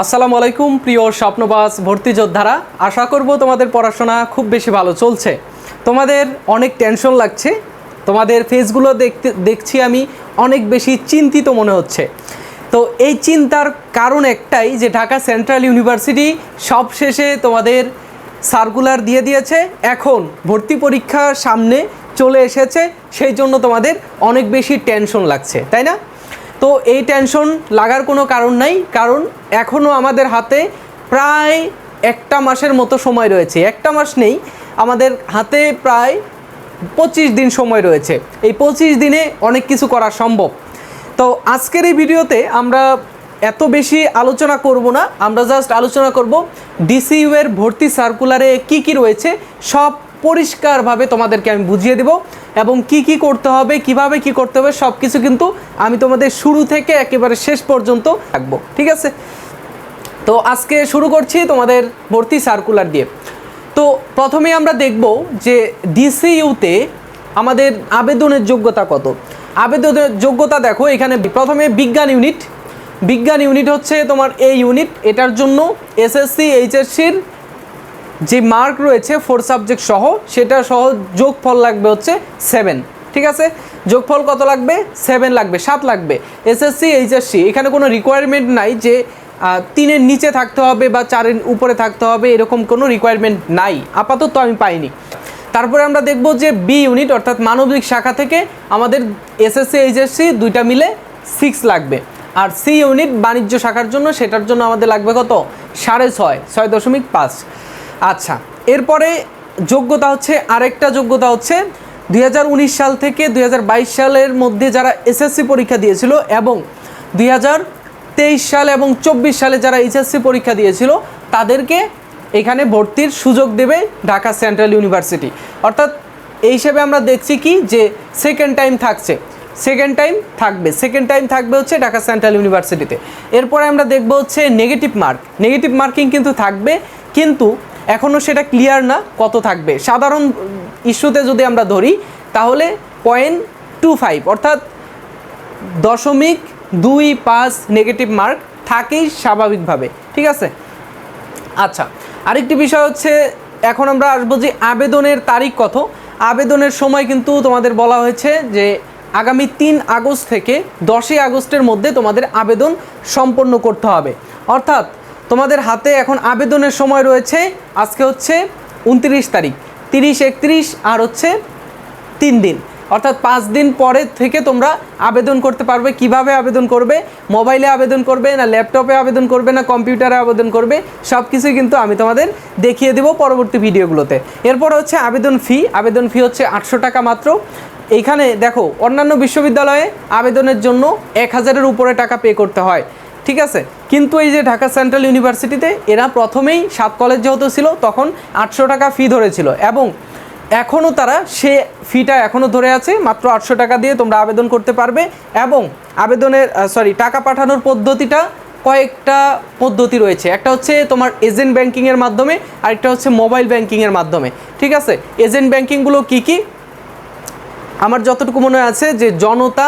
আসসালামু আলাইকুম, প্রিয় স্বপ্নবাস ভর্তি যোদ্ধারা। আশা করব তোমাদের পড়াশোনা খুব বেশি ভালো চলছে। তোমাদের অনেক টেনশন লাগছে। তোমাদের ফেসগুলো দেখতে, দেখছি আমি অনেক বেশি চিন্তিত মনে হচ্ছে। তো এই চিন্তার কারণ একটাই যে ঢাকা সেন্ট্রাল ইউনিভার্সিটি সবশেষে তোমাদের সার্কুলার দিয়ে দিয়েছে। এখন ভর্তি পরীক্ষা সামনে চলে এসেছে। সেই জন্য তোমাদের অনেক বেশি টেনশন লাগছে, তাই না? তো এই টেনশন লাগার কোনো কারণ নাই, কারণ এখনও আমাদের হাতে প্রায় একটা মাসের মতো সময় রয়েছে। একটা মাস নেই, আমাদের হাতে প্রায় পঁচিশ দিন সময় রয়েছে। এই পঁচিশ দিনে অনেক কিছু করা সম্ভব। তো আজকের এই ভিডিওতে আমরা এত বেশি আলোচনা করব না, আমরা জাস্ট আলোচনা করব ডিসিইউ এর ভর্তি সার্কুলারে কি কি রয়েছে, সব পরিষ্কারভাবে তোমাদেরকে আমি বুঝিয়ে দেব। এবং কি কি করতে হবে, কীভাবে কি করতে হবে সব কিছু কিন্তু আমি তোমাদের শুরু থেকে একেবারে শেষ পর্যন্ত থাকব ঠিক আছে? তো আজকে শুরু করছি তোমাদের ভর্তি সার্কুলার দিয়ে। তো প্রথমে আমরা দেখব যে ডিসিইউতে আমাদের আবেদনের যোগ্যতা কত। আবেদনের যোগ্যতা দেখো এখানে প্রথমে বিজ্ঞান ইউনিট বিজ্ঞান ইউনিট হচ্ছে তোমার এই ইউনিট এটার জন্য এসএসসি এইচএসসির যে মার্ক রয়েছে ফোর সাবজেক্ট সহ, সেটা সহ যোগফল লাগবে হচ্ছে সেভেন ঠিক আছে? যোগফল কত লাগবে? সেভেন লাগবে, সাত লাগবে। এসএসসি এইচএসসি এখানে কোনো রিকোয়ারমেন্ট নাই যে তিনের নিচে থাকতে হবে বা চারের উপরে থাকতে হবে, এরকম কোনো রিকোয়ারমেন্ট নাই। আপাতত আমি পাইনি। তারপরে আমরা দেখব যে বি ইউনিট অর্থাৎ মানবিক শাখা থেকে আমাদের এসএসসি এইচএসসি দুইটা মিলে সিক্স লাগবে। আর সি ইউনিট বাণিজ্য শাখার জন্য সেটার জন্য আমাদের লাগবে কত? সাড়ে ছয় ছয় দশমিক পাঁচ। আচ্ছা এরপরে যোগ্যতা হচ্ছে, আরেকটা যোগ্যতা হচ্ছে দুই হাজার উনিশ সাল থেকে দুই হাজার বাইশ সালের মধ্যে যারা এসএসসি পরীক্ষা দিয়েছিল এবং দুই হাজার তেইশ সাল এবং চব্বিশ সালে যারা এইচএসসি পরীক্ষা দিয়েছিল, তাদেরকে এখানে ভর্তির সুযোগ দেবে ঢাকা সেন্ট্রাল ইউনিভার্সিটি। অর্থাৎ এই হিসেবে আমরা দেখছি কি যে সেকেন্ড টাইম থাকছে। সেকেন্ড টাইম থাকবে। সেকেন্ড টাইম থাকবে হচ্ছে ঢাকা সেন্ট্রাল ইউনিভার্সিটিতে। এরপরে আমরা দেখব হচ্ছে নেগেটিভ মার্ক নেগেটিভ মার্কিং কিন্তু থাকবে, কিন্তু এখনও সেটা ক্লিয়ার না কত থাকবে। সাধারণ ইস্যুতে যদি আমরা ধরি, তাহলে পয়েন্ট টু ফাইভ অর্থাৎ দশমিক দুই পাঁচ নেগেটিভ মার্ক থাকেই স্বাভাবিকভাবে, ঠিক আছে? আচ্ছা আরেকটি বিষয় হচ্ছে, এখন আমরা আসব যে আবেদনের তারিখ কত। আবেদনের সময় কিন্তু তোমাদের বলা হয়েছে যে আগামী তিন আগস্ট থেকে দশই আগস্টের মধ্যে তোমাদের আবেদন সম্পন্ন করতে হবে। অর্থাৎ তোমাদের হাতে এখন আবেদনের সময় রয়েছে। আজকে হচ্ছে উনত্রিশ তারিখ, তিরিশ একত্রিশ আর হচ্ছে তিন দিন। অর্থাৎ পাঁচ দিন পরে থেকে তোমরা আবেদন করতে পারবে। কীভাবে আবেদন করবে? মোবাইলে আবেদন করবে না ল্যাপটপে আবেদন করবে না কম্পিউটারে আবেদন করবে? সব কিছুই কিন্তু আমি তোমাদের দেখিয়ে দেবো পরবর্তী ভিডিওগুলোতে। এরপর হচ্ছে আবেদন ফি। আবেদন ফি হচ্ছে আটশো টাকা মাত্র। এইখানে দেখো, অন্যান্য বিশ্ববিদ্যালয়ে আবেদনের জন্য এক হাজারের উপরে টাকা পে করতে হয়। ঠিক আছে? কিন্তু এই যে ঢাকা সেন্ট্রাল ইউনিভার্সিটিতে এরা প্রথমেই সাত কলেজ যেহেতু ছিল, তখন আটশো টাকা ফি ধরেছিল এবং এখনও তারা সে ফিটা এখনও ধরে আছে, মাত্র আটশো টাকা দিয়ে তোমরা আবেদন করতে পারবে এবং আবেদনের সরি টাকা পাঠানোর পদ্ধতিটা কয়েকটা পদ্ধতি রয়েছে। একটা হচ্ছে তোমার এজেন্ট ব্যাংকিংয়ের মাধ্যমে, আরেকটা হচ্ছে মোবাইল ব্যাংকিংয়ের মাধ্যমে। ঠিক আছে? এজেন্ট ব্যাংকিংগুলো কী কী? আমার যতটুকু মনে আছে যে জনতা,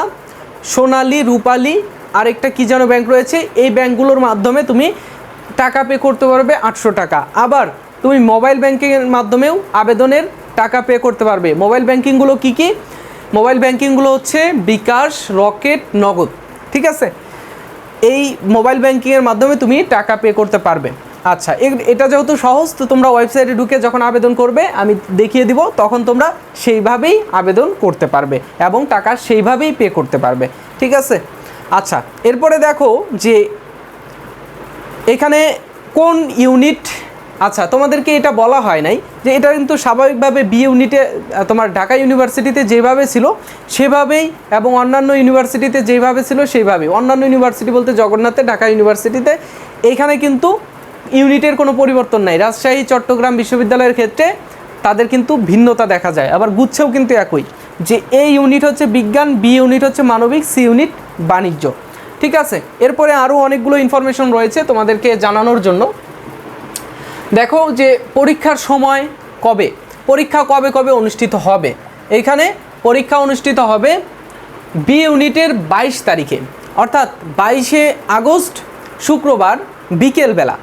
সোনালী, রূপালী আরেকটা কী যেন ব্যাংক রয়েছে? এই ব্যাংকগুলোর মাধ্যমে তুমি টাকা পে করতে পারবে আটশো টাকা। আবার তুমি মোবাইল ব্যাংকিংয়ের মাধ্যমেও আবেদনের টাকা পে করতে পারবে। মোবাইল ব্যাংকিংগুলো কী কী? মোবাইল ব্যাংকিংগুলো হচ্ছে বিকাশ, রকেট, নগদ। ঠিক আছে? এই মোবাইল ব্যাংকিংয়ের মাধ্যমে তুমি টাকা পে করতে পারবে। আচ্ছা এটা যেহেতু সহজ, তো তোমরা ওয়েবসাইটে ঢুকে যখন আবেদন করবে, আমি দেখিয়ে দিব, তখন তোমরা সেইভাবেই আবেদন করতে পারবে এবং টাকা সেইভাবেই পে করতে পারবে। ঠিক আছে? আচ্ছা এরপরে দেখো যে এখানে কোন ইউনিট আচ্ছা তোমাদেরকে এটা বলা হয় নাই যে এটা কিন্তু স্বাভাবিকভাবে বি ইউনিটে তোমার ঢাকা ইউনিভার্সিটিতে যেভাবে ছিল, সেভাবেই এবং অন্যান্য ইউনিভার্সিটিতে যেভাবে ছিল সেইভাবেই অন্যান্য ইউনিভার্সিটি বলতে জগন্নাথে, ঢাকা ইউনিভার্সিটিতে এইখানে কিন্তু ইউনিটের কোনো পরিবর্তন নাই। রাজশাহী, চট্টগ্রাম বিশ্ববিদ্যালয়ের ক্ষেত্রে তাদের কিন্তু ভিন্নতা দেখা যায়। আবার গুচ্ছেও কিন্তু একই যে এই ইউনিট হচ্ছে বিজ্ঞান বি ইউনিট হচ্ছে মানবিক সি ইউনিট বাণিজ্য। ঠিক আছে? এরপরে আরও অনেকগুলো ইনফরমেশন রয়েছে তোমাদেরকে জানানোর জন্য। দেখো যে পরীক্ষার সময় কবে? পরীক্ষা কবে কবে অনুষ্ঠিত হবে? এইখানে পরীক্ষা অনুষ্ঠিত হবে বি ইউনিটের বাইশ তারিখে। অর্থাৎ বাইশে আগস্ট শুক্রবার বিকেলবেলা।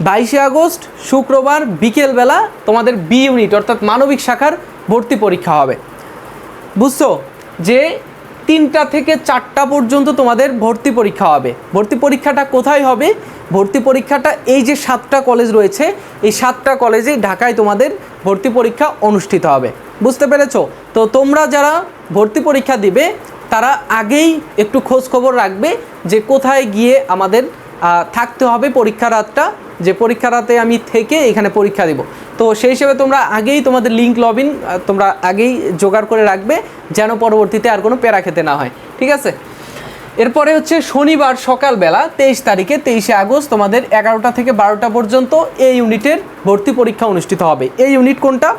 বাইশে আগস্ট শুক্রবার বিকেলবেলা তোমাদের বি ইউনিট অর্থাৎ মানবিক শাখার ভর্তি পরীক্ষা হবে। বুঝছ? যে তিনটা থেকে চারটা পর্যন্ত তোমাদের ভর্তি পরীক্ষা হবে। ভর্তি পরীক্ষাটা কোথায় হবে? ভর্তি পরীক্ষাটা এই যে সাতটা কলেজ রয়েছে, এই সাতটা কলেজেই ঢাকায় তোমাদের ভর্তি পরীক্ষা অনুষ্ঠিত হবে। বুঝতে পেরেছ? তো তোমরা যারা ভর্তি পরীক্ষা দিবে, তারা আগেই একটু খোঁজ খবর রাখবে যে কোথায় গিয়ে আমাদের থাকতে হবে পরীক্ষা রাতটা, যে পরীক্ষা রাতে আমি থেকে এখানে পরীক্ষা দিব। তো সেই হিসেবে তোমরা আগেই তোমাদের লিঙ্ক ইন তোমরা আগেই জোগাড় করে রাখবে, যেন পরবর্তীতে আর কোনো প্যারা খেতে না হয়। ঠিক আছে? এরপরে হচ্ছে শনিবার সকালবেলা, তেইশ তারিখে, তেইশে আগস্ট, তোমাদের এগারোটা থেকে বারোটা পর্যন্ত এই ইউনিটের ভর্তি পরীক্ষা অনুষ্ঠিত হবে। এই ইউনিট কোনটা?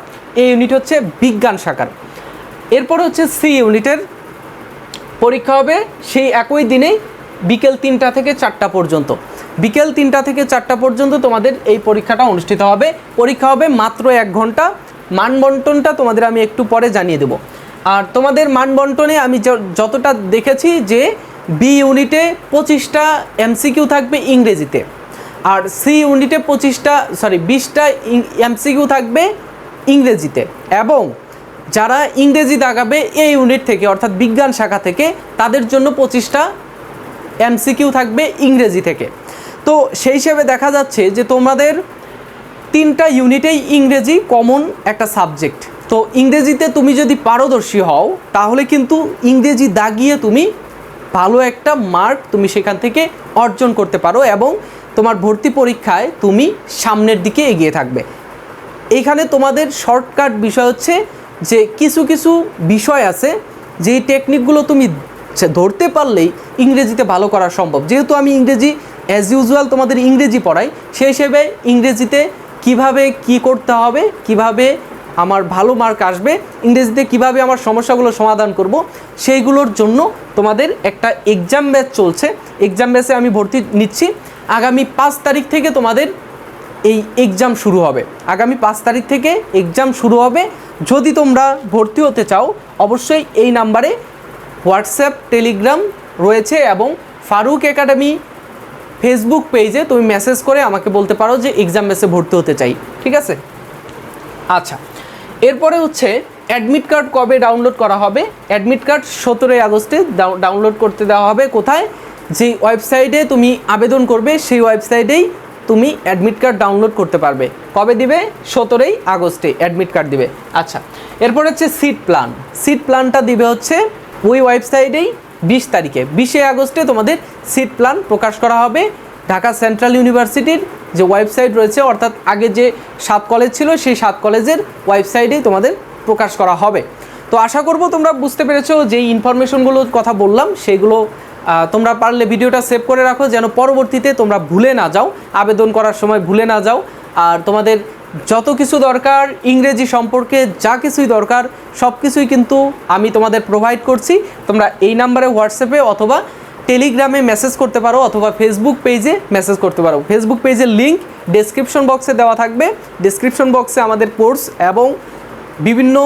এই ইউনিট হচ্ছে বিজ্ঞান শাখার। এরপরে হচ্ছে সি ইউনিটের পরীক্ষা হবে সেই একই দিনেই বিকেল তিনটা থেকে চারটা পর্যন্ত। বিকেল তিনটা থেকে চারটা পর্যন্ত তোমাদের এই পরীক্ষাটা অনুষ্ঠিত হবে। পরীক্ষা হবে মাত্র এক ঘণ্টা। মানবন্টনটা তোমাদের আমি একটু পরে জানিয়ে দেবো। আর তোমাদের মানবন্টনে আমি যতটা দেখেছি যে বি ইউনিটে পঁচিশটা এমসিকিউ থাকবে ইংরেজিতে। আর সি ইউনিটে পঁচিশটা সরি বিশটা এমসিকিউ থাকবে ইংরেজিতে। এবং যারা ইংরেজি দাগাবে এই ইউনিট থেকে, অর্থাৎ বিজ্ঞান শাখা থেকে, তাদের জন্য পঁচিশটা এমসিকিউ থাকবে ইংরেজি থেকে। তো সেই হিসেবে দেখা যাচ্ছে যে তোমাদের তিনটা ইউনিটেই ইংরেজি কমন একটা সাবজেক্ট তো ইংরেজিতে তুমি যদি পারদর্শী হও, তাহলে কিন্তু ইংরেজি দাগিয়ে তুমি ভালো একটা মার্ক তুমি সেখান থেকে অর্জন করতে পারো এবং তোমার ভর্তি পরীক্ষায় তুমি সামনের দিকে এগিয়ে থাকবে। এইখানে তোমাদের শর্টকাট বিষয় হচ্ছে যে কিছু কিছু বিষয় আছে যেই টেকনিকগুলো তুমি ধরতে পারলেই ইংরেজিতে ভালো করা সম্ভব। যেহেতু আমি ইংরেজি অ্যাজ ইউজুয়াল তোমাদের ইংরেজি পড়াই। সেই হিসেবে ইংরেজিতে কীভাবে কি করতে হবে, কীভাবে আমার ভালো মার্ক আসবে, ইংরেজিতে কীভাবে আমার সমস্যাগুলো সমাধান করব, সেইগুলোর জন্য তোমাদের একটা এক্সাম ব্যাচ চলছে। এক্সাম ব্যাচে আমি ভর্তি নিচ্ছি। আগামী পাঁচ তারিখ থেকে তোমাদের এই এক্সাম শুরু হবে। আগামী পাঁচ তারিখ থেকে এক্সাম শুরু হবে। যদি তোমরা ভর্তি হতে চাও, অবশ্যই এই নাম্বারে হোয়াটসঅ্যাপ টেলিগ্রাম রয়েছে এবং ফারুক একাডেমি ফেসবুক পেজে তুমি মেসেজ করে আমাকে বলতে পারো যে এক্সাম বেসে ভর্তি হতে চাই, ঠিক আছে? আচ্ছা এরপরে হচ্ছে অ্যাডমিট কার্ড কবে ডাউনলোড করা হবে? অ্যাডমিট কার্ড সতেরোই আগস্টে ডাউনলোড করতে দেওয়া হবে কোথায়? যে ওয়েবসাইটে তুমি আবেদন করবে, সেই ওয়েবসাইটেই তুমি অ্যাডমিট কার্ড ডাউনলোড করতে পারবে। কবে দিবে? সতেরোই আগস্টে অ্যাডমিট কার্ড দিবে। আচ্ছা এরপর হচ্ছে সিট প্ল্যান সিট প্ল্যানটা দিবে হচ্ছে ওই ওয়েবসাইটেই বিশ তারিখে। বিশে আগস্টে তোমাদের সিট প্ল্যান প্রকাশ করা হবে। ঢাকা সেন্ট্রাল ইউনিভার্সিটির যে ওয়েবসাইট রয়েছে, অর্থাৎ আগে যে সাত কলেজ ছিল, সেই সাত কলেজের ওয়েবসাইটেই তোমাদের প্রকাশ করা হবে। তো আশা করব তোমরা বুঝতে পেরেছ যে ইনফরমেশনগুলোর কথা বললাম, সেগুলো তোমরা পারলে ভিডিওটা সেভ করে রাখো, যেন পরবর্তীতে তোমরা ভুলে না যাও। আবেদন করার সময় ভুলে না যাও। আর তোমাদের যত কিছু দরকার, ইংরেজি সম্পর্কে যা কিছুই দরকার, সব কিছুই কিন্তু আমি তোমাদের প্রোভাইড করছি। তোমরা এই নাম্বারে হোয়াটসঅ্যাপে অথবা টেলিগ্রামে মেসেজ করতে পারো অথবা ফেসবুক পেজে মেসেজ করতে পারো। ফেসবুক পেজের লিঙ্ক ডেসক্রিপশন বক্সে দেওয়া থাকবে। ডেসক্রিপশন বক্সে আমাদের কোর্স এবং বিভিন্ন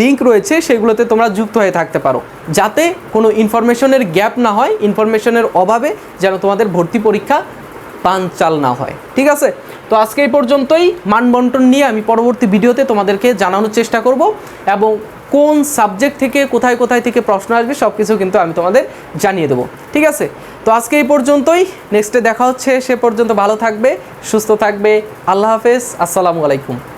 লিঙ্ক রয়েছে, সেগুলোতে তোমরা যুক্ত হয়ে থাকতে পারো। যাতে কোনো ইনফরমেশনের গ্যাপ না হয় ইনফরমেশনের অভাবে যেন তোমাদের ভর্তি পরীক্ষা পাঞ্চাল না হয়। ঠিক আছে? তো আজকে এই পর্যন্তই। মানবন্টন নিয়ে আমি পরবর্তী ভিডিওতে তোমাদেরকে জানানোর চেষ্টা করব এবং কোন সাবজেক্ট থেকে কোথায় কোথায় থেকে প্রশ্ন আসবে সব কিছু কিন্তু আমি তোমাদের জানিয়ে দেবো। ঠিক আছে? তো আজকে এই পর্যন্তই। নেক্সটে দেখা হচ্ছে। সে পর্যন্ত ভালো থাকবে, সুস্থ থাকবে। আল্লাহ হাফেজ। আসসালামু আলাইকুম।